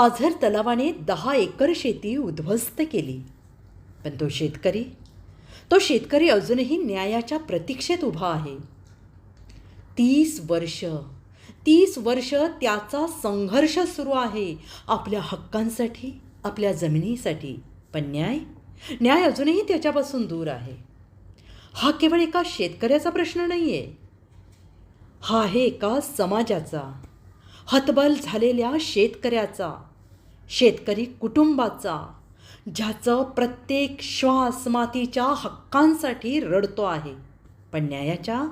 पाझर तलावाने दहा एकर शेती उद्ध्वस्त केली. पण तो शेतकरी? तो शेतकरी अजूनही न्यायाच्या प्रतीक्षेत उभा आहे. तीस वर्ष तीस वर्ष त्याचा संघर्ष सुरू आहे आपल्या हक्कांसाठी आपल्या जमिनीसाठी. पण न्याय? न्याय अजूनही त्याच्यापासून दूर आहे. हा केवळ एका शेतकऱ्याचा प्रश्न नाही आहे हा आहे एका समाजाचा. हतबल झालेल्या शेतकऱ्याचा. शेतकरी कुटुंबाचा ज्याचं प्रत्येक श्वास मातीच्या हक्कांसाठी रडतो आहे पण न्यायाच्या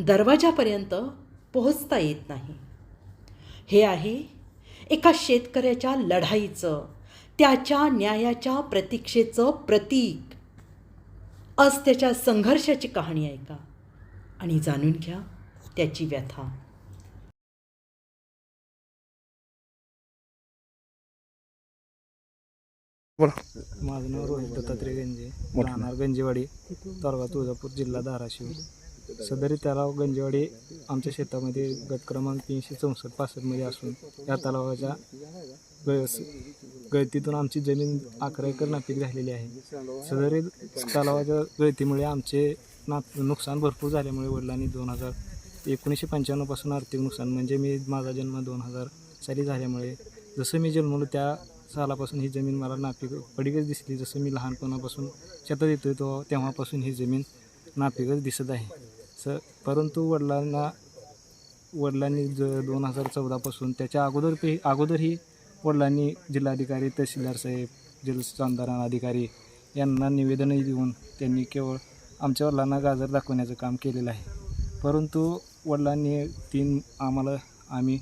दरवाजापर्यंत पोहोचता येत नाही. हे आहे एका शेतकऱ्याच्या लढाईचं त्याच्या न्यायाच्या प्रतीक्षेचं प्रतीक. आज त्याच्या संघर्षाची कहाणी ऐका आणि जाणून घ्या त्याची व्यथा. बोला. माझं नाव रोहित दत्तात्रय गंजे. राहणार गंजेवाडी तालुका तुळजापूर जिल्हा धाराशिव. सदरी तलाव गंजेवाडी आमच्या शेतामध्ये गट क्रमांक तीनशे चौसष्ट पासष्टमध्ये असून या तलावाच्या गळतीतून आमची जमीन अकरा एकर नापीक झालेली आहे. सदरी तलावाच्या गळतीमुळे आमचे ना नुकसान भरपूर झाल्यामुळे वडिलांनी दोन हजार एकोणीसशे पंच्याण्णवपासून आर्थिक नुकसान म्हणजे मी माझा जन्म दोन हजार साली झाल्यामुळे जसं मी जन्मलो त्या सालापासून ही जमीन मला नापीक पडीकच दिसली. जसं मी लहानपणापासून शेतात येतो तो तेव्हापासून ही जमीन नापिकच दिसत आहे. स परंतु वडिलांना वडिलांनी ज दोन हजार चौदापासून त्याच्या अगोदर पे अगोदरही वडिलांनी जिल्हाधिकारी तहसीलदार साहेब जलसंधारण अधिकारी यांना निवेदनही देऊन त्यांनी केवळ आमच्या वडिलांना गाजर दाखवण्याचं काम केलेलं आहे. परंतु वडिलांनी तीन आम्हाला आम्ही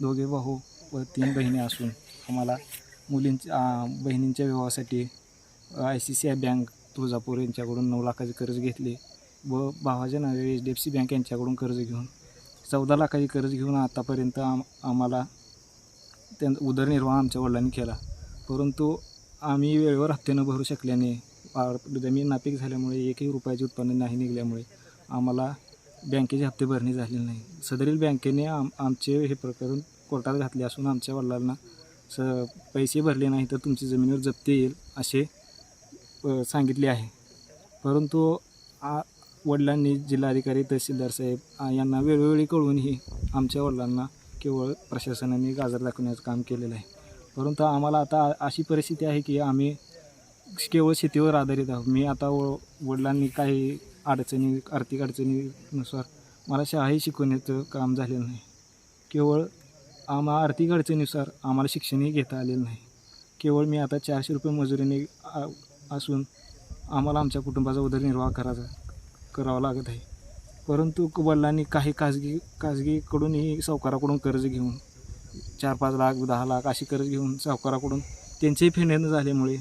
दोघे भाऊ व तीन बहिणी असून आम्हाला मुलींच्या बहिणींच्या विवाहासाठी I C C I bank Tuljapur यांच्याकडून नऊ लाखाचे कर्ज घेतले व भावाच्या नावे H D F C bank यांच्याकडून कर्ज घेऊन चौदा लाखाचे कर्ज घेऊन आतापर्यंत आम आम्हाला त्या उदरनिर्वाह आमच्या वडिलांनी केला. परंतु आम्ही वेळेवर हप्ते न भरू शकल्याने जमीन नापीक झाल्यामुळे एकही रुपयाचे उत्पन्न नाही निघाल्यामुळे आम्हाला बँकेचे हप्ते भरणे झाले नाही. सदरील बँकेने आम आमचे हे प्रकरण कोर्टात घातले असून आमच्या वडिलांना स पैसे भरले नाही तर तुमची जमिनीवर जप्ती येईल असे सांगितले आहे. परंतु आ वडिलांनी जिल्हाधिकारी तहसीलदार साहेब यांना वेळोवेळी कळूनही आमच्या वडिलांना केवळ प्रशासनाने गाजर दाखवण्याचं काम केलेलं आहे. परंतु आम्हाला आता अशी परिस्थिती आहे की आम्ही केवळ शेतीवर आधारित आहोत. मी आता व वडिलांनी काही अडचणी आर्थिक अडचणीनुसार मला शाळाही शिकवण्याचं काम झालेलं नाही. केवळ आम्हा आर्थिक अडचणीनुसार आम्हाला शिक्षणही घेता आलेलं नाही. केवळ मी आता चारशे रुपये मजुरीने असून आम्हाला आमच्या कुटुंबाचा उदरनिर्वाह करायचा करावा लागत आहे. परंतु वडिलांनी काही खाजगी खाजगीकडूनही सावकाराकडून कर्ज घेऊन चार पाच लाख दहा लाख अशी कर्ज घेऊन सावकाराकडून त्यांचेही फेडणं झाल्यामुळे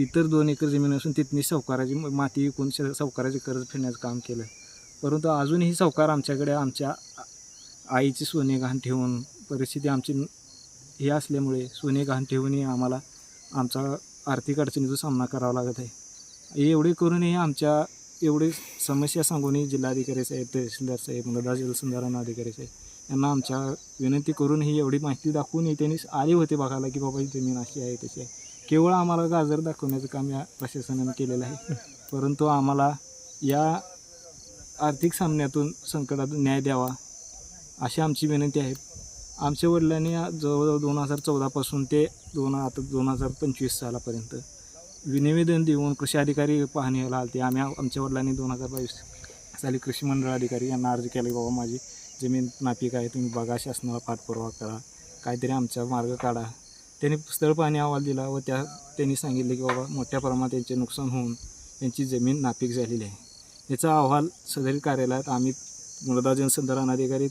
इतर दोन एकर जमीन असून तिथनी सावकाराची माती विकून श- सावकाराचे कर्ज फेडण्याचं काम केलं परंतु अजूनही सावकार आमच्याकडे आमच्या आईचे सोने गहाण ठेवून परिस्थिती आमची हे असल्यामुळे सोने गहाण ठेवूनही आम्हाला आमचा आर्थिक अडचणीचा सामना करावा लागत आहे. एवढे करूनही आमच्या एवढे समस्या सांगूनही जिल्हाधिकारी साहेब तहसीलदार साहेब मृदा जलसंधारण अधिकारी साहेब यांना आमच्या विनंती करूनही एवढी माहिती दाखवूनही त्यांनी आले होते बघायला की बाबा ही जमीन अशी आहे तशी आहे. केवळ आम्हाला गाजर दाखवण्याचं काम या प्रशासनाने केलेलं आहे. परंतु आम्हाला या आर्थिक सामन्यातून संकटातून न्याय द्यावा अशी आमची विनंती आहे. आमच्या वडिलांनी जवळजवळ दोन हजार चौदापासून ते दोन आता दोन हजार पंचवीस सालापर्यंत निवेदन देऊन कृषी अधिकारी पाहणीला आले ते आम्ही आमच्या वडिलांनी दोन हजार बावीस साली कृषी मंडळ अधिकारी यांना अर्ज केला की बाबा माझी जमीन नापीक आहे तुम्ही बघा शासनाला पाठपुरावा करा. काहीतरी आमचा मार्ग काढा. त्यांनी स्थळ पाहणी अहवाल दिला व त्या त्यांनी सांगितले की बाबा मोठ्या प्रमाणात त्यांचे नुकसान होऊन त्यांची जमीन नापीक झालेली आहे. याचा अहवाल सदर कार्यालयात आम्ही मृदा जलसंधारण अधिकारी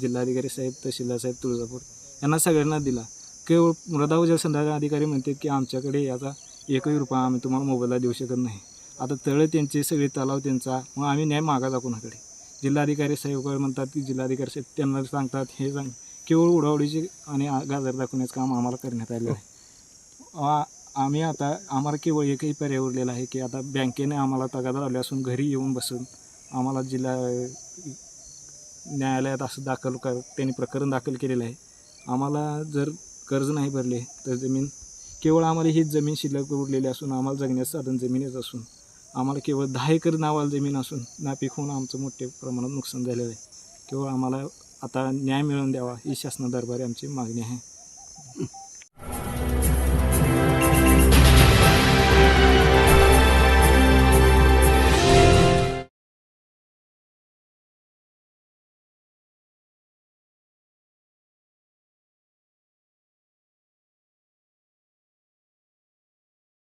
जिल्हाधिकारी साहेब तहसीलदार साहेब तुळजापूर यांना सगळ्यांना दिला. केवळ मृदा व जलसंधारण अधिकारी म्हणतात की आमच्याकडे याचा एकही रुपया आम्ही तुम्हाला मोबाईलला देऊ शकत नाही. आता तळे त्यांचे सगळे तलाव त्यांचा मग आम्ही न्याय मागा कोणाकडे? जिल्हाधिकारी साहेबकडे म्हणतात की जिल्हाधिकारी साहेब त्यांना सांगतात हे सांग. केवळ उडावडीचे आणि गाजर दाखवण्याचं काम आम्हाला करण्यात आलेलं आहे. आम्ही आता आम्हाला केवळ एकही पर्याय उरलेला आहे की आता बँकेने आम्हाला तगादा लावले असून घरी येऊन बसून आम्हाला जिल्हा न्यायालयात असं दाखल कर त्यांनी प्रकरण दाखल केलेलं आहे. आम्हाला जर कर्ज नाही भरले तर जमीन केवळ आम्हाला हीच जमीन शिल्लक उरलेली असून आम्हाला जगण्याचं साधन जमीनच असून आम्हाला केवळ दहा एकर नावाला जमीन असून नापीक होऊन आमचं मोठ्या प्रमाणात नुकसान झालेलं आहे. केवळ आम्हाला आता न्याय मिळवून द्यावा ही शासनादरबारी आमची मागणी आहे.